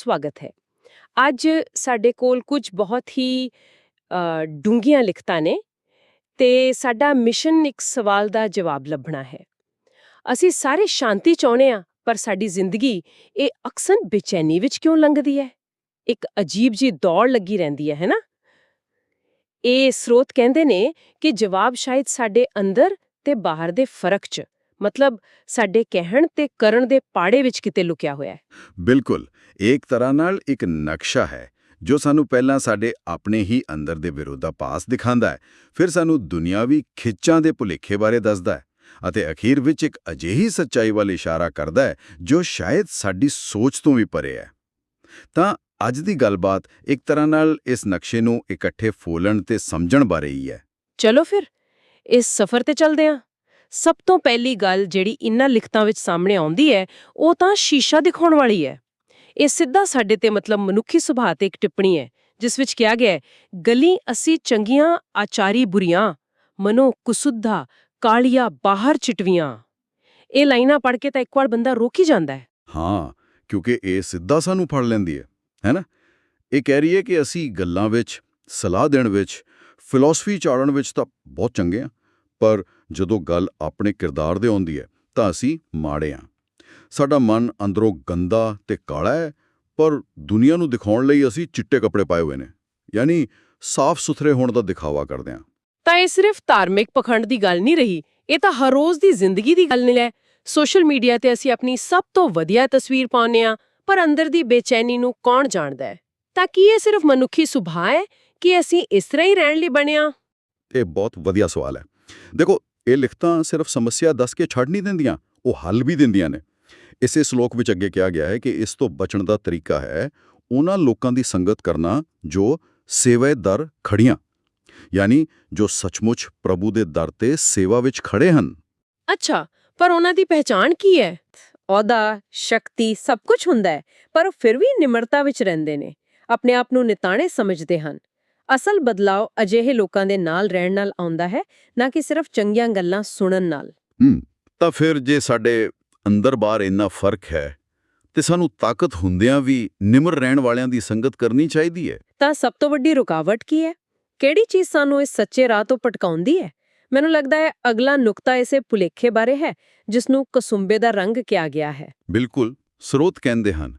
ਸਵਾਗਤ ਹੈ। ਅੱਜ ਸਾਡੇ ਕੋਲ ਕੁਝ ਬਹੁਤ ਹੀ ਡੂੰਘੀਆਂ ਲਿਖਤਾਂ ਨੇ ਤੇ ਸਾਡਾ ਮਿਸ਼ਨ ਇੱਕ ਸਵਾਲ ਦਾ ਜਵਾਬ ਲੱਭਣਾ ਹੈ। ਅਸੀਂ ਸਾਰੇ ਸ਼ਾਂਤੀ ਚਾਹੁੰਦੇ ਆ ਪਰ ਸਾਡੀ ਜ਼ਿੰਦਗੀ ਇਹ ਅਕਸਰ ਬੇਚੈਨੀ ਵਿੱਚ ਕਿਉਂ ਲੰਘਦੀ ਹੈ? ਇੱਕ ਅਜੀਬ ਜੀ ਦੌੜ ਲੱਗੀ ਰਹਿੰਦੀ ਹੈ ਹੈਨਾ ਇਹ ਸਰੋਤ ਕਹਿੰਦੇ ਨੇ ਕਿ ਜਵਾਬ ਸ਼ਾਇਦ ਸਾਡੇ ਅੰਦਰ ਤੇ ਬਾਹਰ ਦੇ ਫ਼ਰਕ 'ਚ ਮਤਲਬ ਸਾਡੇ ਕਹਿਣ ਤੇ ਕਰਨ ਦੇ ਪਾੜੇ ਵਿੱਚ ਕਿਤੇ ਲੁਕਿਆ ਹੋਇਆ ਹੈ। ਬਿਲਕੁਲ ਇੱਕ ਤਰ੍ਹਾਂ ਨਾਲ ਇੱਕ ਨਕਸ਼ਾ ਹੈ ਜੋ ਸਾਨੂੰ ਪਹਿਲਾਂ ਸਾਡੇ ਆਪਣੇ ਹੀ ਅੰਦਰ ਦੇ ਵਿਰੋਧਾਭਾਸ ਦਿਖਾਉਂਦਾ ਹੈ ਫਿਰ ਸਾਨੂੰ ਦੁਨਿਆਵੀ ਖਿੱਚਾਂ ਦੇ ਭੁਲੇਖੇ ਬਾਰੇ ਦੱਸਦਾ ਹੈ ਅਤੇ ਅਖੀਰ ਵਿੱਚ ਇੱਕ ਅਜਿਹੀ ਸੱਚਾਈ ਵੱਲ ਇਸ਼ਾਰਾ ਕਰਦਾ ਹੈ ਜੋ ਸ਼ਾਇਦ ਸਾਡੀ ਸੋਚ ਤੋਂ ਵੀ ਪਰੇ ਹੈ। ਤਾਂ ਅੱਜ ਦੀ ਗੱਲਬਾਤ ਇੱਕ ਤਰ੍ਹਾਂ ਨਾਲ ਇਸ ਨਕਸ਼ੇ ਨੂੰ ਇਕੱਠੇ ਫੋਲਣ ਤੇ ਸਮਝਣ ਬਾਰੇ ਹੀ ਹੈ। ਚਲੋ ਫਿਰ ਇਸ ਸਫ਼ਰ ਤੇ ਚੱਲਦੇ ਹਾਂ। ਸਭ ਤੋਂ ਪਹਿਲੀ ਗੱਲ ਜਿਹੜੀ ਇਨ੍ਹਾਂ ਲਿਖਤਾਂ ਵਿੱਚ ਸਾਹਮਣੇ ਆਉਂਦੀ ਹੈ, ਉਹ ਤਾਂ ਸ਼ੀਸ਼ਾ ਦਿਖਾਉਣ ਵਾਲੀ ਹੈ। ਇਹ ਸਿੱਧਾ ਸਾਡੇ ਤੇ ਮਤਲਬ ਮਨੁੱਖੀ ਸੁਭਾਅ ਤੇ ਇੱਕ ਟਿੱਪਣੀ ਹੈ, ਜਿਸ ਵਿੱਚ ਕਿਹਾ ਗਿਆ ਹੈ, ਗਲੀ ਅਸੀਂ ਚੰਗੀਆਂ, ਆਚਾਰੀ ਬੁਰੀਆਂ, ਮਨੋ ਕੁਸੁੱਧਾ, ਕਾਲੀਆਂ ਬਾਹਰ ਚਿਟਵੀਆਂ। ਇਹ ਲਾਈਨਾਂ ਪੜ੍ਹ ਕੇ ਤਾਂ ਇੱਕ ਵਾਰ ਬੰਦਾ ਰੋਕ ਹੀ ਜਾਂਦਾ ਹੈ। ਹਾਂ, ਕਿਉਂਕਿ ਇਹ ਸਿੱਧਾ ਸਾਨੂੰ ਫੜ ਲੈਂਦੀ ਹੈ ਹੈਨਾ ਇਹ ਕਹਿ ਰਹੀ ਹੈ ਕਿ ਅਸੀਂ ਗੱਲਾਂ ਵਿੱਚ, ਸਲਾਹ ਦੇਣ ਵਿੱਚ ਫਿਲਾਸਫੀ ਚਾੜਨ ਵਿੱਚ ਤਾਂ ਬਹੁਤ ਚੰਗੇ ਹਾਂ, ਪਰ ਜਦੋਂ ਗੱਲ ਆਪਣੇ ਕਿਰਦਾਰ ਦੇ ਆਉਂਦੀ ਹੈ ਤਾਂ ਅਸੀਂ ਮਾੜੇ ਹਾਂ ਸਾਡਾ ਮਨ ਅੰਦਰੋਂ ਗੰਦਾ ਤੇ ਕਾਲਾ ਹੈ ਪਰ ਦੁਨੀਆ ਨੂੰ ਦਿਖਾਉਣ ਲਈ ਅਸੀਂ ਚਿੱਟੇ ਕੱਪੜੇ ਪਾਏ ਹੋਏ ਨੇ। ਯਾਨੀ ਸਾਫ਼ ਸੁਥਰੇ ਹੋਣ ਦਾ ਦਿਖਾਵਾ ਕਰਦੇ ਹਾਂ ਤਾਂ ਇਹ ਸਿਰਫ ਧਾਰਮਿਕ ਪਖੰਡ ਦੀ ਗੱਲ ਨਹੀਂ ਰਹੀ ਇਹ ਤਾਂ ਹਰ ਰੋਜ਼ ਦੀ ਜ਼ਿੰਦਗੀ ਦੀ ਗੱਲ ਨਹੀਂ ਹੈ ਸੋਸ਼ਲ ਮੀਡੀਆ ਤੇ ਅਸੀਂ ਆਪਣੀ ਸਭ ਤੋਂ ਵਧੀਆ ਤਸਵੀਰ ਪਾਉਂਦੇ ਆ ਪਰ ਅੰਦਰ ਦੀ ਬੇਚੈਨੀ ਨੂੰ ਕੌਣ ਜਾਣਦਾ ਹੈ? ਤਾਂ ਕੀ ਇਹ ਸਿਰਫ ਮਨੁੱਖੀ ਸੁਭਾਅ ਹੈ ਕਿ ਅਸੀਂ ਇਸ ਤਰ੍ਹਾਂ ਹੀ ਰਹਿਣ ਲਈ ਬਣਿਆ ਇਹ ਬਹੁਤ ਵਧੀਆ ਸਵਾਲ ਹੈ। ਦੇਖੋ ਇਹ ਲਿਖਤਾਂ ਸਿਰਫ ਸਮੱਸਿਆ ਦੱਸ ਕੇ ਛੱਡ ਨਹੀਂ ਦਿੰਦੀਆਂ, ਉਹ ਹੱਲ ਵੀ ਦਿੰਦੀਆਂ ਨੇ। ਇਸੇ ਸ਼ਲੋਕ ਵਿੱਚ ਅੱਗੇ ਕਿਹਾ ਗਿਆ ਹੈ ਕਿ ਇਸ ਤੋਂ ਬਚਣ ਦਾ ਤਰੀਕਾ ਹੈ ਉਹਨਾਂ ਲੋਕਾਂ ਦੀ ਸੰਗਤ ਕਰਨਾ ਜੋ ਸੇਵਾ ਦਰ ਖੜੀਆਂ ਯਾਨੀ ਜੋ ਸੱਚਮੁੱਚ ਪ੍ਰਭੂ ਦੇ ਦਰ ਤੇ ਸੇਵਾ ਵਿੱਚ ਖੜੇ ਹਨ। ਅੱਛਾ, ਪਰ ਉਹਨਾਂ ਦੀ ਪਹਿਚਾਣ ਕੀ ਹੈ? ਅਹੁਦਾ, ਸ਼ਕਤੀ ਸਭ ਕੁਝ ਹੁੰਦਾ ਹੈ, ਪਰ ਉਹ ਫਿਰ ਵੀ ਨਿਮਰਤਾ ਵਿੱਚ ਰਹਿੰਦੇ ਨੇ, ਆਪਣੇ ਆਪ ਨੂੰ ਨਿਤਾਣੇ ਸਮਝਦੇ ਹਨ। ਅਸਲ ਬਦਲਾਅ ਅਜਿਹੇ ਲੋਕਾਂ ਦੇ ਨਾਲ ਰਹਿਣ ਨਾਲ ਆਉਂਦਾ ਹੈ ਨਾ ਕਿ ਸਿਰਫ ਚੰਗੀਆਂ ਗੱਲਾਂ ਸੁਣਨ ਨਾਲ। ਤਾਂ ਫਿਰ ਜੇ ਸਾਡੇ ਅੰਦਰ ਬਾਹਰ ਇੰਨਾ ਫ਼ਰਕ ਹੈ ਤੇ ਸਾਨੂੰ ਤਾਕਤ ਹੁੰਦਿਆਂ ਵੀ ਨਿਮਰ ਰਹਿਣ ਵਾਲਿਆਂ ਦੀ ਸੰਗਤ ਕਰਨੀ ਚਾਹੀਦੀ ਹੈ। ਤਾਂ ਸਭ ਤੋਂ ਵੱਡੀ ਰੁਕਾਵਟ ਕੀ ਹੈ? ਕਿਹੜੀ ਚੀਜ਼ ਸਾਨੂੰ ਇਸ ਸੱਚੇ ਰਾਹ ਤੋਂ ਭਟਕਾਉਂਦੀ ਹੈ? ਮੈਨੂੰ ਲੱਗਦਾ ਹੈ ਅਗਲਾ ਨੁਕਤਾ ਇਸੇ ਭੁਲੇਖੇ ਬਾਰੇ ਹੈ ਜਿਸ ਨੂੰ ਕਸੁੰਬੇ ਦਾ ਰੰਗ ਕਿਹਾ ਗਿਆ ਹੈ। ਬਿਲਕੁਲ ਸਰੋਤ ਕਹਿੰਦੇ ਹਨ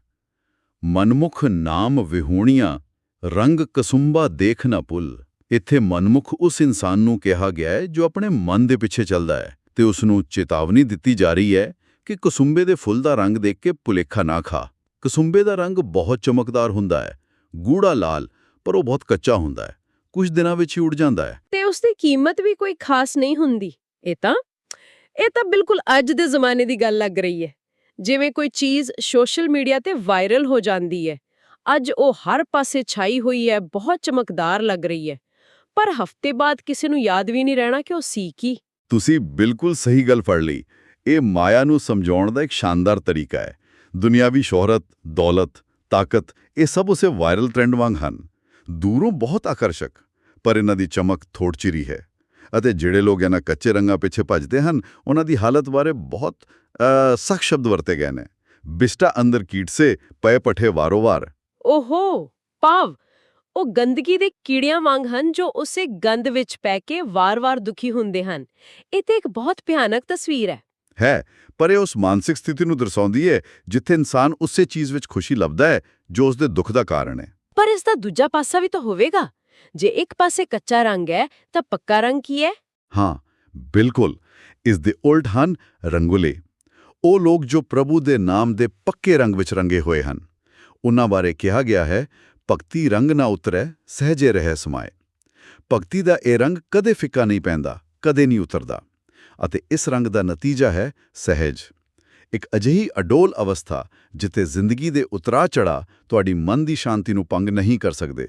ਮਨਮੁਖ ਨਾਮ ਵਿਹੂਣੀਆਂ ਰੰਗ ਕਸੁੰਬਾ ਦੇਖ ਨਾ ਭੁੱਲ। ਇੱਥੇ ਮਨਮੁਖ ਉਸ ਇਨਸਾਨ ਨੂੰ ਕਿਹਾ ਗਿਆ ਹੈ ਜੋ ਆਪਣੇ ਮਨ ਦੇ ਪਿੱਛੇ ਚੱਲਦਾ ਹੈ ਤੇ ਉਸ ਨੂੰ ਚੇਤਾਵਨੀ ਦਿੱਤੀ ਜਾ ਰਹੀ ਹੈ ਕਿ ਕਸੁੰਬੇ ਦੇ ਫੁੱਲ ਦਾ ਰੰਗ ਦੇਖ ਕੇ ਭੁਲੇਖਾ ਨਾ ਖਾ। ਕਸੁੰਬੇ ਦਾ ਰੰਗ ਬਹੁਤ ਚਮਕਦਾਰ ਹੁੰਦਾ ਹੈ, ਗੂੜਾ ਲਾਲ, ਪਰ ਉਹ ਬਹੁਤ ਕੱਚਾ ਹੁੰਦਾ ਹੈ, ਕੁਝ ਦਿਨਾਂ ਵਿੱਚ ਹੀ ਉੱਡ ਜਾਂਦਾ ਹੈ। ਤੇ ਉਸ ਦੀ ਕੀਮਤ ਵੀ ਕੋਈ ਖਾਸ ਨਹੀਂ ਹੁੰਦੀ। ਇਹ ਤਾਂ ਇਹ ਤਾਂ ਬਿਲਕੁਲ ਅੱਜ ਦੇ ਜ਼ਮਾਨੇ ਦੀ ਗੱਲ ਲੱਗ ਰਹੀ ਹੈ। ਜਿਵੇਂ ਕੋਈ ਚੀਜ਼ ਸੋਸ਼ਲ ਮੀਡੀਆ ਤੇ ਵਾਇਰਲ ਹੋ ਜਾਂਦੀ ਹੈ ਅੱਜ ਉਹ ਹਰ ਪਾਸੇ ਛਾਈ ਹੋਈ ਹੈ, ਬਹੁਤ ਚਮਕਦਾਰ ਲੱਗ ਰਹੀ ਹੈ। ਪਰ ਹਫ਼ਤੇ ਬਾਅਦ ਕਿਸੇ ਨੂੰ ਯਾਦ ਵੀ ਨਹੀਂ ਰਹਿਣਾ ਕਿ ਉਹ ਸੀ ਕੀ। ਤੁਸੀਂ ਬਿਲਕੁਲ ਸਹੀ ਗੱਲ ਫੜ ਲਈ। ਇਹ ਮਾਇਆ ਨੂੰ ਸਮਝਾਉਣ ਦਾ ਇੱਕ ਸ਼ਾਨਦਾਰ ਤਰੀਕਾ ਹੈ। ਦੁਨਿਆਵੀ ਸ਼ੋਹਰਤ, ਦੌਲਤ, ਤਾਕਤ, ਇਹ ਸਭ ਉਸੇ ਵਾਇਰਲ ਟ੍ਰੈਂਡ ਵਾਂਗ ਹਨ। ਦੂਰੋਂ ਬਹੁਤ ਆਕਰਸ਼ਕ, ਪਰ ਇਹਨਾਂ ਦੀ ਚਮਕ ਥੋੜ ਚਿਰੀ ਹੈ। ਅਤੇ ਜਿਹੜੇ ਲੋਕ ਇਹਨਾਂ ਕੱਚੇ ਰੰਗਾਂ ਪਿੱਛੇ ਭੱਜਦੇ ਹਨ, ਉਹਨਾਂ ਦੀ ਹਾਲਤ ਬਾਰੇ ਬਹੁਤ ਸਖਤ ਸ਼ਬਦ ਵਰਤੇ ਗਏ ਨੇ। ਬਿਸਟਾ ਅੰਦਰ ਕੀਟ ਸੇ ਪਏ ਪਠੇ ਵਾਰੋ-ਵਾਰ। ਓਹੋ ਪਾਵ ਉਹ ਗੰਦਗੀ ਦੇ ਕੀੜਿਆਂ ਵਾਂਗ ਹਨ ਜੋ ਉਸੇ ਗੰਦ ਵਿੱਚ ਪੈ ਕੇ ਵਾਰ-ਵਾਰ ਦੁਖੀ ਹੁੰਦੇ ਹਨ। ਇਹ ਤੇ ਇੱਕ ਬਹੁਤ ਭਿਆਨਕ ਤਸਵੀਰ ਹੈ। ਹੈ ਪਰ ਇਹ ਉਸ ਮਾਨਸਿਕ ਸਥਿਤੀ ਨੂੰ ਦਰਸਾਉਂਦੀ ਹੈ ਜਿੱਥੇ ਇਨਸਾਨ ਉਸੇ ਚੀਜ਼ ਵਿੱਚ ਖੁਸ਼ੀ ਲੱਭਦਾ ਹੈ ਜੋ ਉਸ ਦੇ ਦੁੱਖ ਦਾ ਕਾਰਨ ਹੈ। ਪਰ ਇਸ ਦਾ ਦੂਜਾ ਪਾਸਾ ਵੀ ਤਾਂ ਹੋਵੇਗਾ। ਜੇ ਇੱਕ ਪਾਸੇ ਕੱਚਾ ਰੰਗ ਹੈ ਤਾਂ ਪੱਕਾ ਰੰਗ ਕੀ ਹੈ? ਹਾਂ ਬਿਲਕੁਲ ਇਸ ਦੇ ਉਲਟ ਹਨ ਰੰਗੁਲੇ। ਉਹ ਲੋਕ ਜੋ ਪ੍ਰਭੂ ਦੇ ਨਾਮ ਦੇ ਪੱਕੇ ਰੰਗ ਵਿੱਚ ਰੰਗੇ ਹੋਏ ਹਨ। ਉਹਨਾਂ ਬਾਰੇ ਕਿਹਾ ਗਿਆ ਹੈ, ਭਗਤੀ ਰੰਗ ਨਾ ਉਤਰੈ, ਸਹਜੇ ਰਹਿ ਸਮਾਏ। ਭਗਤੀ ਦਾ ਇਹ ਰੰਗ ਕਦੇ ਫਿੱਕਾ ਨਹੀਂ ਪੈਂਦਾ, ਕਦੇ ਨਹੀਂ ਉਤਰਦਾ, ਅਤੇ ਇਸ ਰੰਗ ਦਾ ਨਤੀਜਾ ਹੈ ਸਹਿਜ। ਇੱਕ ਅਜਿਹੀ ਅਡੋਲ ਅਵਸਥਾ ਜਿੱਥੇ ਜ਼ਿੰਦਗੀ ਦੇ ਉਤਰਾ ਚੜਾ ਤੁਹਾਡੀ ਮਨ ਦੀ ਸ਼ਾਂਤੀ ਨੂੰ ਪੰਗ ਨਹੀਂ ਕਰ ਸਕਦੇ।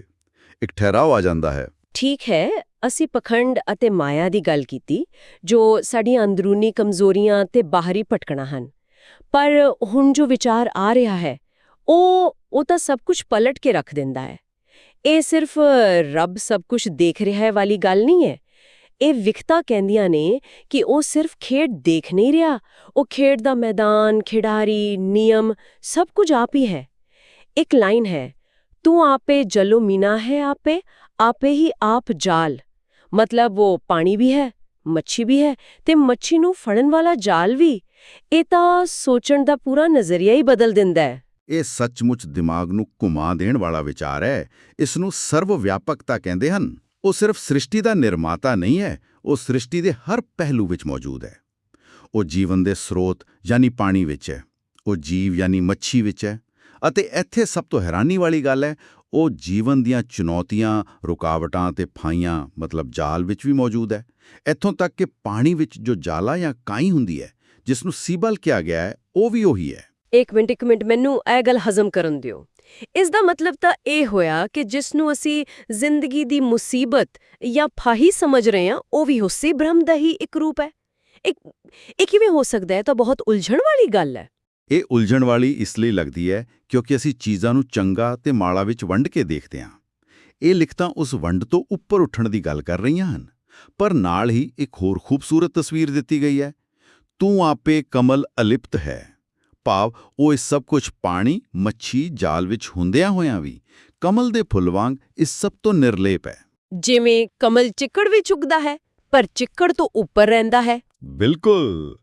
ਇੱਕ ਠਹਿਰਾਵ ਆ ਜਾਂਦਾ ਹੈ। ਠੀਕ ਹੈ, ਅਸੀਂ ਪਖੰਡ ਅਤੇ ਮਾਇਆ ਦੀ ਗੱਲ ਕੀਤੀ, ਜੋ ਸਾਡੀਆਂ ਅੰਦਰੂਨੀ ਕਮਜ਼ੋਰੀਆਂ ਤੇ ਬਾਹਰੀ ਭਟਕਣਾ ਹਨ। ਪਰ ਹੁਣ ਜੋ ਵਿਚਾਰ ਆ ਰਿਹਾ ਹੈ ਉਹ ਉਹ ਤਾਂ ਸਭ ਕੁਝ ਪਲਟ ਕੇ ਰੱਖ ਦਿੰਦਾ ਹੈ। ਇਹ ਸਿਰਫ ਰੱਬ ਸਭ ਕੁਝ ਦੇਖ ਰਿਹਾ ਹੈ ਵਾਲੀ ਗੱਲ ਨਹੀਂ ਹੈ। ਇਹ ਵਿਖਤਾ ਕਹਿੰਦੀਆਂ ਨੇ ਕਿ ਉਹ ਸਿਰਫ ਖੇਡ ਦੇਖ ਨਹੀਂ ਰਿਹਾ। ਉਹ ਖੇਡ ਦਾ ਮੈਦਾਨ, ਖਿਡਾਰੀ, ਨਿਯਮ ਸਭ ਕੁਝ ਆਪ ਹੀ ਹੈ। ਇੱਕ ਲਾਈਨ ਹੈ, ਤੂੰ ਆਪੇ ਜਲੋ ਮੀਨਾ ਹੈ ਆਪੇ ਆਪੇ ਹੀ ਆਪ ਜਾਲ। ਮਤਲਬ ਉਹ ਪਾਣੀ ਵੀ ਹੈ, ਮੱਛੀ ਵੀ ਹੈ ਤੇ ਮੱਛੀ ਨੂੰ ਫੜਨ ਵਾਲਾ ਜਾਲ ਵੀ। ਇਹ ਤਾਂ ਸੋਚਣ ਦਾ ਪੂਰਾ ਨਜ਼ਰੀਆ ਹੀ ਬਦਲ ਦਿੰਦਾ ਹੈ। ਇਹ ਸੱਚਮੁੱਚ ਦਿਮਾਗ ਨੂੰ ਘੁਮਾ ਦੇਣ ਵਾਲਾ ਵਿਚਾਰ ਹੈ। ਇਸ ਨੂੰ ਸਰਵ ਵਿਆਪਕਤਾ ਕਹਿੰਦੇ ਹਨ। ਉਹ ਸਿਰਫ ਸ੍ਰਿਸ਼ਟੀ ਦਾ ਨਿਰਮਾਤਾ ਨਹੀਂ ਹੈ, ਉਹ ਸ੍ਰਿਸ਼ਟੀ ਦੇ ਹਰ ਪਹਿਲੂ ਵਿੱਚ ਮੌਜੂਦ ਹੈ। ਉਹ ਜੀਵਨ ਦੇ ਸਰੋਤ ਯਾਨੀ ਪਾਣੀ ਵਿੱਚ ਹੈ, ਉਹ ਜੀਵ ਯਾਨੀ ਮੱਛੀ ਵਿੱਚ ਹੈ ਅਤੇ ਇੱਥੇ ਸਭ ਤੋਂ ਹੈਰਾਨੀ ਵਾਲੀ ਗੱਲ ਹੈ, ਉਹ ਜੀਵਨ ਦੀਆਂ ਚੁਣੌਤੀਆਂ, ਰੁਕਾਵਟਾਂ ਤੇ ਫਾਈਆਂ ਮਤਲਬ ਜਾਲ ਵਿੱਚ ਵੀ ਮੌਜੂਦ ਹੈ। ਇੱਥੋਂ ਤੱਕ ਕਿ ਪਾਣੀ ਵਿੱਚ ਜੋ ਜਾਲਾ ਜਾਂ ਕਾਈ ਹੁੰਦੀ ਹੈ ਜਿਸ ਨੂੰ ਸੀਬਲ ਕਿਹਾ ਗਿਆ ਹੈ, ਉਹ ਵੀ ਉਹੀ ਹੈ। ਇੱਕ ਮਿੰਟ ਇੱਕ ਮਿੰਟ, ਮੈਨੂੰ ਇਹ ਗੱਲ ਹਜ਼ਮ ਕਰਨ ਦਿਓ। ਇਸ ਦਾ ਮਤਲਬ ਤਾਂ ਇਹ ਹੋਇਆ ਕਿ ਜਿਸ ਨੂੰ ਅਸੀਂ ਜ਼ਿੰਦਗੀ ਦੀ ਮੁਸੀਬਤ ਜਾਂ ਫਾਹੀ ਸਮਝ ਰਹੇ ਹਾਂ, ਉਹ ਵੀ ਉਸੇ ਬ੍ਰਹਮ ਦਾ ਹੀ ਇੱਕ ਰੂਪ ਹੈ। ਇੱਕ, ਇਹ ਕਿਵੇਂ ਹੋ ਸਕਦਾ ਹੈ? ਤਾਂ ਬਹੁਤ ਉਲਝਣ ਵਾਲੀ ਗੱਲ ਹੈ। ਇਹ ਉਲਝਣ ਵਾਲੀ ਇਸ ਲਈ ਲੱਗਦੀ ਹੈ ਕਿਉਂਕਿ ਅਸੀਂ ਚੀਜ਼ਾਂ ਨੂੰ ਚੰਗਾ ਤੇ ਮਾੜਾ ਵਿੱਚ ਵੰਡ ਕੇ ਦੇਖਦੇ ਹਾਂ। ਇਹ ਲਿਖਤਾਂ ਉਸ ਵੰਡ ਤੋਂ ਉੱਪਰ ਉੱਠਣ ਦੀ ਗੱਲ ਕਰ ਰਹੀਆਂ ਹਨ, ਪਰ ਨਾਲ ਹੀ ਇੱਕ ਹੋਰ ਖੂਬਸੂਰਤ ਤਸਵੀਰ ਦਿੱਤੀ ਗਈ ਹੈ, ਤੂੰ ਆਪੇ ਕਮਲ ਅਲਿਪਤ ਹੈ। ਭਾਵ ਉਹ ਇਸ ਸਭ ਕੁਝ ਪਾਣੀ ਮੱਛੀ ਜਾਲ ਵਿੱਚ ਹੁੰਦਿਆਂ ਹੋਇਆਂ ਵੀ ਕਮਲ ਦੇ ਫੁੱਲ ਵਾਂਗ ਇਸ ਸਭ ਤੋਂ ਨਿਰਲੇਪ ਹੈ। ਜਿਵੇਂ ਕਮਲ ਚਿੱਕੜ ਵਿੱਚ ਉੱਗਦਾ ਹੈ ਪਰ ਚਿੱਕੜ ਤੋਂ ਉੱਪਰ ਰਹਿੰਦਾ ਹੈ। ਬਿਲਕੁਲ!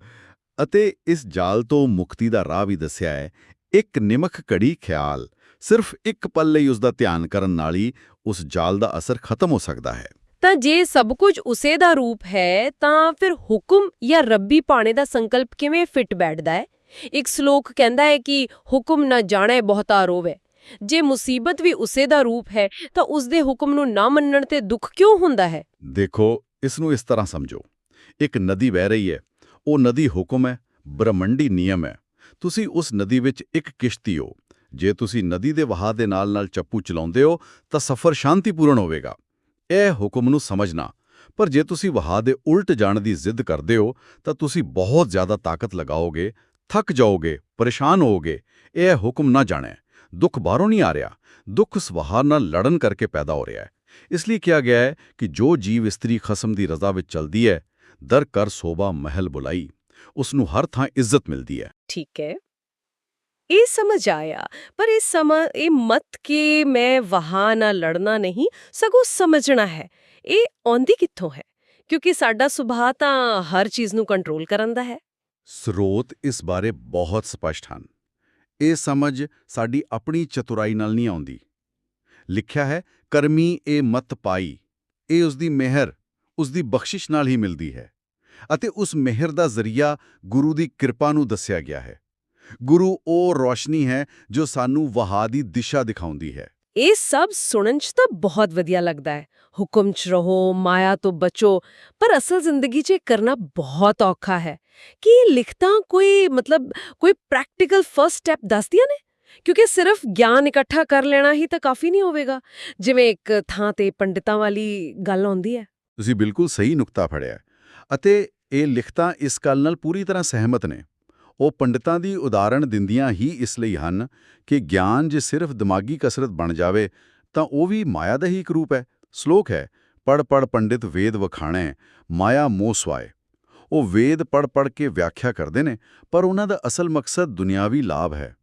ਅਤੇ ਇਸ ਜਾਲ ਤੋਂ ਮੁਕਤੀ ਦਾ ਰਾਹ ਵੀ ਦੱਸਿਆ ਹੈ। ਇੱਕ ਨਿਮਖ ਘੜੀ ਖਿਆਲ ਸਿਰਫ ਇੱਕ ਪਲ ਲਈ ਉਸ ਦਾ ਧਿਆਨ ਕਰਨ ਨਾਲ ਹੀ ਉਸ ਜਾਲ ਦਾ ਅਸਰ ਖਤਮ ਹੋ ਸਕਦਾ ਹੈ। ਤਾਂ ਜੇ ਸਭ ਕੁਝ ਉਸੇ ਦਾ ਰੂਪ ਹੈ ਤਾਂ ਫਿਰ ਹੁਕਮ ਜਾਂ ਰੱਬੀ ਪਾਣੇ ਦਾ ਸੰਕਲਪ ਕਿਵੇਂ ਫਿੱਟ ਬੈਠਦਾ ਹੈ? ਇੱਕ ਸ਼ਲੋਕ ਕਹਿੰਦਾ ਹੈ ਕਿ ਹੁਕਮ ਨਾ ਜਾਣੇ ਬਹੁਤਾ ਰੋਵੇ। ਜੇ ਮੁਸੀਬਤ ਵੀ ਉਸੇ ਦਾ ਰੂਪ ਹੈ, ਤਾਂ ਉਸ ਦੇ ਹੁਕਮ ਨੂੰ ਨਾ ਮੰਨਣ ਤੇ ਦੁੱਖ ਕਿਉਂ ਹੁੰਦਾ ਹੈ? ਦੇਖੋ, ਇਸ ਨੂੰ ਇਸ ਤਰ੍ਹਾਂ ਸਮਝੋ। ਇੱਕ ਨਦੀ ਵਹਿ ਰਹੀ ਹੈ, ਉਹ ਨਦੀ ਹੁਕਮ ਹੈ, ਬ੍ਰਹਮੰਡੀ ਨਿਯਮ ਹੈ। ਤੁਸੀਂ ਉਸ ਨਦੀ ਵਿੱਚ ਇੱਕ ਕਿਸ਼ਤੀ ਹੋ। ਜੇ ਤੁਸੀਂ ਨਦੀ ਦੇ ਵਹਾਅ ਦੇ ਨਾਲ-ਨਾਲ ਚੱਪੂ ਚਲਾਉਂਦੇ ਹੋ, ਤਾਂ ਸਫ਼ਰ ਸ਼ਾਂਤੀਪੂਰਨ ਹੋਵੇਗਾ। ਇਹ ਹੁਕਮ ਨੂੰ ਸਮਝਣਾ। ਪਰ ਜੇ ਤੁਸੀਂ ਵਹਾਅ ਦੇ ਉਲਟ ਜਾਣ ਦੀ ਜ਼ਿੱਦ ਕਰਦੇ ਹੋ, ਤਾਂ ਤੁਸੀਂ ਬਹੁਤ ਜ਼ਿਆਦਾ ਤਾਕਤ ਲਗਾਓਗੇ ਥੱਕ ਜਾਓਗੇ, ਪਰੇਸ਼ਾਨ ਹੋਓਗੇ ਇਹ ਹੁਕਮ ਨਾ ਜਾਣੇ। ਦੁੱਖ ਬਾਹਰੋਂ ਨਹੀਂ ਆ ਰਿਹਾ। ਦੁੱਖ ਉਸ ਨਾਲ ਲੜਨ ਕਰਕੇ ਪੈਦਾ ਹੋ ਰਿਹਾ ਹੈ। ਇਸ ਲਈ ਕਿਹਾ ਗਿਆ ਹੈ ਕਿ ਜੋ ਜੀਵ ਇਸਤਰੀ ਖਸਮ ਦੀ ਰਜ਼ਾ ਵਿੱਚ ਚਲਦੀ ਹੈ, ਦਰ ਕਰ ਸੋਭਾ ਮਹਿਲ ਬੁਲਾਈ। ਉਸ ਨੂੰ ਹਰ ਥਾਂ ਇੱਜ਼ਤ ਮਿਲਦੀ ਹੈ। ਠੀਕ ਹੈ। ਇਹ ਸਮਝ ਆਇਆ, ਪਰ ਇਹ ਸਮਾਂ, ਇਹ ਮਤ ਕਿ ਮੈਂ ਵਹਾਂ ਨਾ ਲੜਨਾ ਨਹੀਂ, ਸਗੋਂ ਸਮਝਣਾ ਹੈ। ਇਹ ਆਉਂਦੀ ਕਿੱਥੋਂ ਹੈ? ਕਿਉਂਕਿ ਸਾਡਾ ਸੁਭਾਅ ਤਾਂ ਹਰ ਚੀਜ਼ ਨੂੰ ਕੰਟਰੋਲ ਕਰਨ ਦਾ ਹੈ। ਸਰੋਤ ਇਸ ਬਾਰੇ ਬਹੁਤ ਸਪਸ਼ਟ ਹਨ। ਇਹ ਸਮਝ ਸਾਡੀ ਆਪਣੀ ਚਤੁਰਾਈ ਨਾਲ ਨਹੀਂ ਆਉਂਦੀ। ਲਿਖਿਆ ਹੈ, ਕਰਮੀ ਇਹ ਮਤ ਪਾਈ ਇਹ ਉਸ ਦੀ ਮਿਹਰ ਉਸ ਦੀ ਬਖਸ਼ਿਸ਼ ਨਾਲ ਹੀ ਮਿਲਦੀ ਹੈ। ਅਤੇ ਉਸ ਮਿਹਰ ਦਾ ਜ਼ਰੀਆ ਗੁਰੂ ਦੀ ਕਿਰਪਾ ਨੂੰ ਦੱਸਿਆ ਗਿਆ ਹੈ। ਗੁਰੂ ਉਹ ਰੋਸ਼ਨੀ ਹੈ ਜੋ ਸਾਨੂੰ ਵਹਾ ਦੀ ਦਿਸ਼ਾ ਦਿਖਾਉਂਦੀ ਹੈ। ਇਹ ਸਭ ਸੁਣਨ 'ਚ ਤਾਂ ਬਹੁਤ ਵਧੀਆ ਲੱਗਦਾ ਹੈ। ਹੁਕਮ 'ਚ ਰਹੋ, ਮਾਇਆ ਤੋਂ ਬਚੋ, ਪਰ ਅਸਲ ਜ਼ਿੰਦਗੀ 'ਚ ਇਹ ਕਰਨਾ ਬਹੁਤ ਔਖਾ ਹੈ। ਕੀ ਇਹ ਲਿਖਤਾਂ ਕੋਈ ਮਤਲਬ ਕੋਈ ਪ੍ਰੈਕਟੀਕਲ ਫਰਸਟ ਸਟੈਪ ਦੱਸਦੀਆਂ ਨੇ? ਕਿਉਂਕਿ ਸਿਰਫ ਗਿਆਨ ਇਕੱਠਾ ਕਰ ਲੈਣਾ ਹੀ ਤਾਂ ਕਾਫੀ ਨਹੀਂ ਹੋਵੇਗਾ। ਜਿਵੇਂ ਇੱਕ ਥਾਂ ਤੇ ਪੰਡਿਤਾਂ ਵਾਲੀ ਗੱਲ ਆਉਂਦੀ ਹੈ। ਤੁਸੀਂ ਬਿਲਕੁਲ ਸਹੀ ਨੁਕਤਾ ਫੜਿਆ ਅਤੇ ਇਹ ਲਿਖਤਾਂ ਇਸ ਗੱਲ ਨਾਲ ਪੂਰੀ ਤਰ੍ਹਾਂ ਸਹਿਮਤ ਨੇ। ਉਹ ਪੰਡਿਤਾਂ ਦੀ ਉਦਾਹਰਣ ਦਿੰਦੀਆਂ ਹੀ ਇਸ ਲਈ ਹਨ ਕਿ ਗਿਆਨ ਜੇ ਸਿਰਫ ਦਿਮਾਗੀ ਕਸਰਤ ਬਣ ਜਾਵੇ ਤਾਂ ਉਹ ਵੀ ਮਾਇਆ ਦਾ ਹੀ ਇੱਕ ਰੂਪ ਹੈ। ਸ਼ਲੋਕ ਹੈ ਪੜ ਪੜ ਪੰਡਿਤ ਵੇਦ ਵਖਾਣੈ ਮਾਇਆ ਮੋਹ ਸਵਾਏ। ਉਹ ਵੇਦ ਪੜ ਪੜ ਕੇ ਵਿਆਖਿਆ ਕਰਦੇ ਨੇ ਪਰ ਉਹਨਾਂ ਦਾ ਅਸਲ ਮਕਸਦ ਦੁਨਿਆਵੀ ਲਾਭ ਹੈ।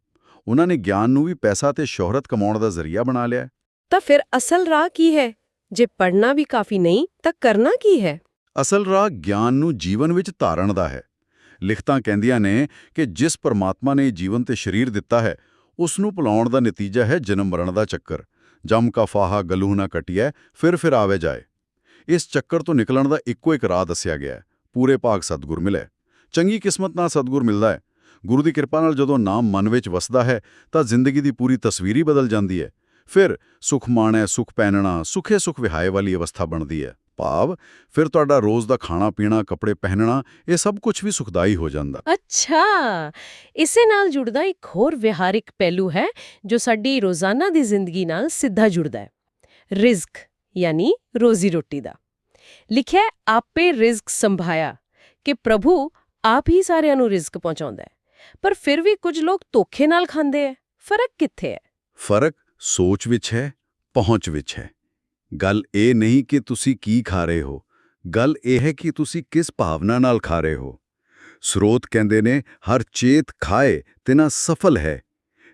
ਉਹਨਾਂ ਨੇ ਗਿਆਨ ਨੂੰ ਵੀ ਪੈਸਾ ਤੇ ਸ਼ੋਹਰਤ ਕਮਾਉਣ ਦਾ ਜ਼ਰੀਆ ਬਣਾ ਲਿਆ। ਤਾਂ ਫਿਰ ਅਸਲ ਰਾਹ ਕੀ ਹੈ? ਜੇ ਪੜ੍ਹਨਾ ਵੀ ਕਾਫੀ ਨਹੀਂ ਤਾਂ ਕਰਨਾ ਕੀ ਹੈ? ਅਸਲ ਰਾਹ ਗਿਆਨ ਨੂੰ ਜੀਵਨ ਵਿੱਚ ਧਾਰਨ ਦਾ ਹੈ। ਲਿਖਤਾਂ ਕਹਿੰਦੀਆਂ ਨੇ ਕਿ ਜਿਸ ਪਰਮਾਤਮਾ ਨੇ ਜੀਵਨ ਤੇ ਸਰੀਰ ਦਿੱਤਾ ਹੈ ਉਸ ਨੂੰ ਭੁਲਾਉਣ ਦਾ ਨਤੀਜਾ ਹੈ ਜਨਮ ਮਰਨ ਦਾ ਚੱਕਰ। ਜਮ ਕਾ ਫਾਹਾ ਗਲੂ ਨਾ ਕਟਿਐ, ਫਿਰ ਫਿਰ ਆਵੇ ਜਾਏ। ਇਸ ਚੱਕਰ ਤੋਂ ਨਿਕਲਣ ਦਾ ਇੱਕੋ ਇੱਕ ਰਾਹ ਦੱਸਿਆ ਗਿਆ ਪੂਰੇ ਭਾਗ ਸਤਗੁਰ ਮਿਲੇ। ਚੰਗੀ ਕਿਸਮਤ ਨਾਲ ਸਤਗੁਰ ਮਿਲਦਾ ਹੈ। ਗੁਰੂ ਦੀ ਕਿਰਪਾ ਨਾਲ ਜਦੋਂ ਨਾਮ ਮਨ ਵਿੱਚ ਵਸਦਾ ਹੈ, ਤਾਂ ਜ਼ਿੰਦਗੀ ਦੀ ਪੂਰੀ ਤਸਵੀਰ ਹੀ ਬਦਲ ਜਾਂਦੀ ਹੈ। ਫਿਰ ਸੁਖ ਮਾਣੈ, ਸੁਖ ਪੈਣਨਾ ਸੁਖੇ ਸੁਖ ਵਿਹਾਏ ਵਾਲੀ ਅਵਸਥਾ ਬਣਦੀ ਹੈ। ਭਾਵ ਫਿਰ ਤੁਹਾਡਾ ਰੋਜ਼ ਦਾ ਖਾਣਾ ਪੀਣਾ ਕੱਪੜੇ ਪਹਿਨਣਾ ਇਹ ਸਭ ਕੁਝ ਵੀ ਸੁਖਦਾਈ ਹੋ ਜਾਂਦਾ। ਅੱਛਾ! ਇਸੇ ਨਾਲ ਜੁੜਦਾ ਇੱਕ ਹੋਰ ਵਿਹਾਰਿਕ ਪਹਿਲੂ ਹੈ ਜੋ ਸਾਡੀ ਰੋਜ਼ਾਨਾ ਦੀ ਜ਼ਿੰਦਗੀ ਨਾਲ ਸਿੱਧਾ ਜੁੜਦਾ ਹੈ। ਰਿਜ਼ਕ ਯਾਨੀ ਰੋਜ਼ੀ ਰੋਟੀ ਦਾ। ਲਿਖਿਆ ਆਪੇ ਰਿਜ਼ਕ ਸੰਭਾਇਆ ਕਿ ਪ੍ਰਭੂ ਆਪ ਹੀ ਸਾਰਿਆਂ ਨੂੰ ਰਿਜ਼ਕ ਪਹੁੰਚਾਉਂਦਾ ਹੈ। ਪਰ ਫਿਰ ਵੀ ਕੁਝ ਲੋਕ ਧੋਖੇ ਨਾਲ ਖਾਂਦੇ ਹੈ। ਫ਼ਰਕ ਕਿੱਥੇ ਹੈ? ਫ਼ਰਕ ਸੋਚ ਵਿੱਚ ਹੈ ਪਹੁੰਚ ਵਿੱਚ ਹੈ। ਗੱਲ ਇਹ ਨਹੀਂ ਕਿ ਤੁਸੀਂ ਕੀ ਖਾ ਰਹੇ ਹੋ। ਗੱਲ ਇਹ ਹੈ ਕਿ ਤੁਸੀਂ ਕਿਸ ਭਾਵਨਾ ਨਾਲ ਖਾ ਰਹੇ ਹੋ। ਸਰੋਤ ਕਹਿੰਦੇ ਨੇ ਹਰ ਚੇਤ ਖਾਏ ਤੇ ਨਾ ਸਫਲ ਹੈ।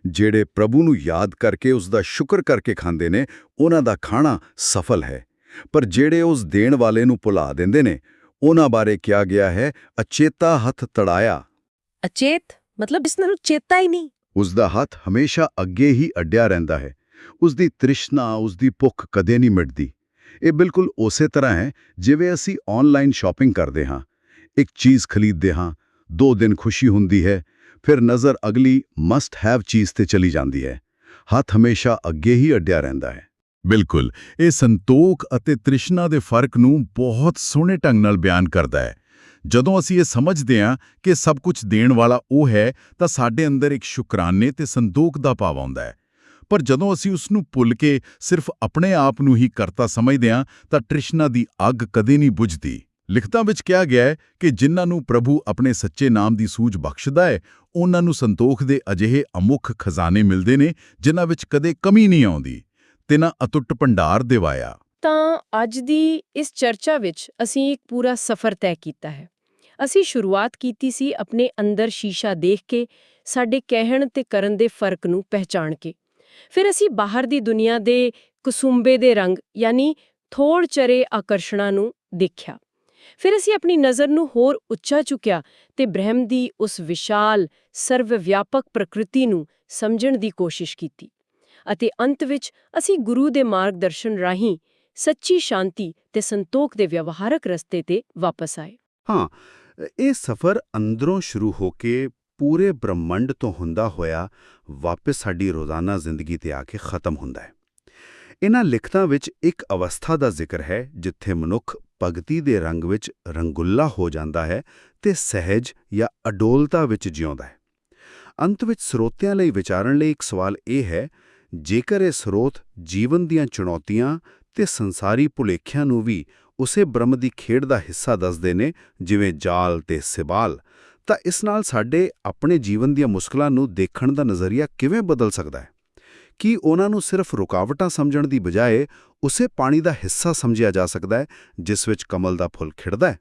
ਜਿਹੜੇ ਪ੍ਰਭੂ ਨੂੰ ਯਾਦ ਕਰਕੇ ਉਸ ਦਾ ਸ਼ੁਕਰ ਕਰਕੇ ਖਾਂਦੇ ਨੇ ਉਹਨਾਂ ਦਾ ਖਾਣਾ ਸਫਲ ਹੈ। ਪਰ ਜਿਹੜੇ ਉਸ ਦੇਣ ਵਾਲੇ ਨੂੰ ਭੁਲਾ ਦਿੰਦੇ ਨੇ ਉਹਨਾਂ ਬਾਰੇ ਕਿਹਾ ਗਿਆ ਹੈ ਅਚੇਤਾ ਹੱਥ ਤੜਾਇਆ। ਅਚੇਤ? ਮਤਲਬ ਇਸ ਨੂੰ ਚੇਤਾ ਹੀ ਨਹੀਂ। ਉਸ ਦਾ ਹੱਥ ਹਮੇਸ਼ਾ ਅੱਗੇ ਹੀ ਅੱਡਿਆ ਰਹਿੰਦਾ ਹੈ। ਉਸ ਦੀ ਤ੍ਰਿਸ਼ਨਾ ਉਸ ਦੀ ਭੁੱਖ ਕਦੇ ਨਹੀਂ ਮਿਟਦੀ। ਇਹ ਬਿਲਕੁਲ ਉਸੇ ਤਰ੍ਹਾਂ ਹੈ ਜਿਵੇਂ ਅਸੀਂ ਆਨਲਾਈਨ ਸ਼ਾਪਿੰਗ ਕਰਦੇ ਹਾਂ। ਇੱਕ ਚੀਜ਼ ਖਰੀਦਦੇ ਹਾਂ, ਦੋ ਦਿਨ ਖੁਸ਼ੀ ਹੁੰਦੀ ਹੈ, ਫਿਰ ਨਜ਼ਰ ਅਗਲੀ ਮਸਟ ਹੈਵ ਚੀਜ਼ ਤੇ ਚਲੀ ਜਾਂਦੀ ਹੈ। ਹੱਥ ਹਮੇਸ਼ਾ ਅੱਗੇ ਹੀ ਅੱਡਿਆ ਰਹਿੰਦਾ ਹੈ। ਬਿਲਕੁਲ, ਇਹ ਸੰਤੋਖ ਅਤੇ ਤ੍ਰਿਸ਼ਨਾ ਦੇ ਫ਼ਰਕ ਨੂੰ ਬਹੁਤ ਸੋਹਣੇ ਢੰਗ ਨਾਲ ਬਿਆਨ ਕਰਦਾ ਹੈ। ਜਦੋਂ ਅਸੀਂ ਇਹ ਸਮਝਦੇ ਹਾਂ ਕਿ ਸਭ ਕੁਝ ਦੇਣ ਵਾਲਾ ਉਹ ਹੈ, ਤਾਂ ਸਾਡੇ ਅੰਦਰ ਇੱਕ ਸ਼ੁਕਰਾਨੇ ਤੇ ਸੰਤੋਖ ਦਾ ਭਾਵ ਆਉਂਦਾ ਹੈ। ਪਰ ਜਦੋਂ ਅਸੀਂ ਉਸ ਨੂੰ ਭੁੱਲ ਕੇ ਸਿਰਫ ਆਪਣੇ ਆਪ ਨੂੰ ਹੀ ਕਰਤਾ ਸਮਝਦੇ ਹਾਂ, ਤਾਂ ਤ੍ਰਿਸ਼ਨਾ ਦੀ ਅੱਗ ਕਦੇ ਨਹੀਂ ਬੁਝਦੀ। ਲਿਖਤਾਂ ਵਿੱਚ ਕਿਹਾ ਗਿਆ ਹੈ ਕਿ ਜਿਨ੍ਹਾਂ ਨੂੰ ਪ੍ਰਭੂ ਆਪਣੇ ਸੱਚੇ ਨਾਮ ਦੀ ਸੂਝ ਬਖਸ਼ਦਾ ਹੈ, ਉਹਨਾਂ ਨੂੰ ਸੰਤੋਖ ਦੇ ਅਜਿਹੇ ਅਮੁੱਖ ਖਜ਼ਾਨੇ ਮਿਲਦੇ ਨੇ, ਜਿਨ੍ਹਾਂ ਵਿੱਚ ਕਦੇ ਕਮੀ ਨਹੀਂ ਆਉਂਦੀ। ਤੇ ਨਾ ਅਟੁੱਟ ਭੰਡਾਰ ਦਿਵਾਇਆ। ਤਾਂ ਅੱਜ ਦੀ ਇਸ ਚਰਚਾ ਵਿੱਚ ਅਸੀਂ ਇੱਕ ਪੂਰਾ ਸਫ਼ਰ ਤੈਅ ਕੀਤਾ ਹੈ। ਅਸੀਂ ਸ਼ੁਰੂਆਤ ਕੀਤੀ ਸੀ ਆਪਣੇ ਅੰਦਰ ਸ਼ੀਸ਼ਾ ਦੇਖ ਕੇ, ਸਾਡੇ ਕਹਿਣ ਤੇ ਕਰਨ ਦੇ ਫ਼ਰਕ ਨੂੰ ਪਹਿਚਾਣ ਕੇ। ਫਿਰ ਅਸੀਂ ਬਾਹਰ ਦੀ ਦੁਨੀਆ ਦੇ ਕਸੁੰਬੇ ਦੇ ਰੰਗ, ਯਾਨੀ ਥੋੜ ਚਰੇ ਆਕਰਸ਼ਣਾਂ ਨੂੰ ਦੇਖਿਆ। ਫਿਰ ਅਸੀਂ ਆਪਣੀ ਨਜ਼ਰ ਨੂੰ ਹੋਰ ਉੱਚਾ ਚੁੱਕਿਆ ਤੇ ਬ੍ਰਹਮ ਦੀ ਉਸ ਵਿਸ਼ਾਲ ਸਰਵ ਵਿਆਪਕ ਪ੍ਰਕਿਰਤੀ ਨੂੰ ਸਮਝਣ ਦੀ ਕੋਸ਼ਿਸ਼ ਕੀਤੀ ਅਤੇ ਅੰਤ ਵਿੱਚ ਅਸੀਂ ਗੁਰੂ ਦੇ ਮਾਰਗਦਰਸ਼ਨ ਰਾਹੀਂ ਸੱਚੀ ਸ਼ਾਂਤੀ ਤੇ ਸੰਤੋਖ ਦੇ ਵਿਵਹਾਰਕ ਰਸਤੇ ਤੇ ਵਾਪਸ ਆਏ। ਹਾਂ, ਇਹ ਸਫ਼ਰ ਅੰਦਰੋਂ ਸ਼ੁਰੂ ਹੋ ਕੇ ਪੂਰੇ ਬ੍ਰਹਮੰਡ ਤੋਂ ਹੁੰਦਾ ਹੋਇਆ ਵਾਪਸ ਸਾਡੀ ਰੋਜ਼ਾਨਾ ਜ਼ਿੰਦਗੀ ਤੇ ਆ ਕੇ ਖਤਮ ਹੁੰਦਾ ਹੈ। ਇਹਨਾਂ ਲਿਖਤਾਂ ਵਿੱਚ ਇੱਕ ਅਵਸਥਾ ਦਾ ਜ਼ਿਕਰ ਹੈ, ਜਿੱਥੇ ਮਨੁੱਖ ਭਗਤੀ ਦੇ ਰੰਗ ਵਿੱਚ ਰੰਗੁੱਲਾ ਹੋ ਜਾਂਦਾ ਹੈ ਤੇ ਸਹਿਜ ਜਾਂ ਅਡੋਲਤਾ ਵਿੱਚ ਜਿਉਂਦਾ ਹੈ। ਅੰਤ ਵਿੱਚ ਸਰੋਤਿਆਂ ਲਈ ਵਿਚਾਰਨ ਲਈ ਇੱਕ ਸਵਾਲ ਇਹ ਹੈ, ਜੇਕਰ ਇਹ ਸਰੋਤ ਜੀਵਨ ਦੀਆਂ ਚੁਣੌਤੀਆਂ ਤੇ ਸੰਸਾਰੀ ਭੁਲੇਖਿਆਂ ਨੂੰ ਵੀ ਉਸੇ ਬ੍ਰਹਮ ਦੀ ਖੇਡ ਦਾ ਹਿੱਸਾ ਦੱਸਦੇ ਨੇ, ਜਿਵੇਂ ਜਾਲ ਤੇ ਸਿਬਾਲ ਤਾਂ ਇਸ ਨਾਲ ਸਾਡੇ ਆਪਣੇ ਜੀਵਨ ਦੀਆਂ ਮੁਸ਼ਕਲਾਂ ਨੂੰ ਦੇਖਣ ਦਾ ਨਜ਼ਰੀਆ ਕਿਵੇਂ ਬਦਲ ਸਕਦਾ ਹੈ? ਕੀ ਉਹਨਾਂ ਨੂੰ ਸਿਰਫ ਰੁਕਾਵਟਾਂ ਸਮਝਣ ਦੀ ਬਜਾਏ ਉਸੇ ਪਾਣੀ ਦਾ ਹਿੱਸਾ ਸਮਝਿਆ ਜਾ ਸਕਦਾ ਹੈ, ਜਿਸ ਵਿੱਚ ਕਮਲ ਦਾ ਫੁੱਲ ਖਿੜਦਾ ਹੈ?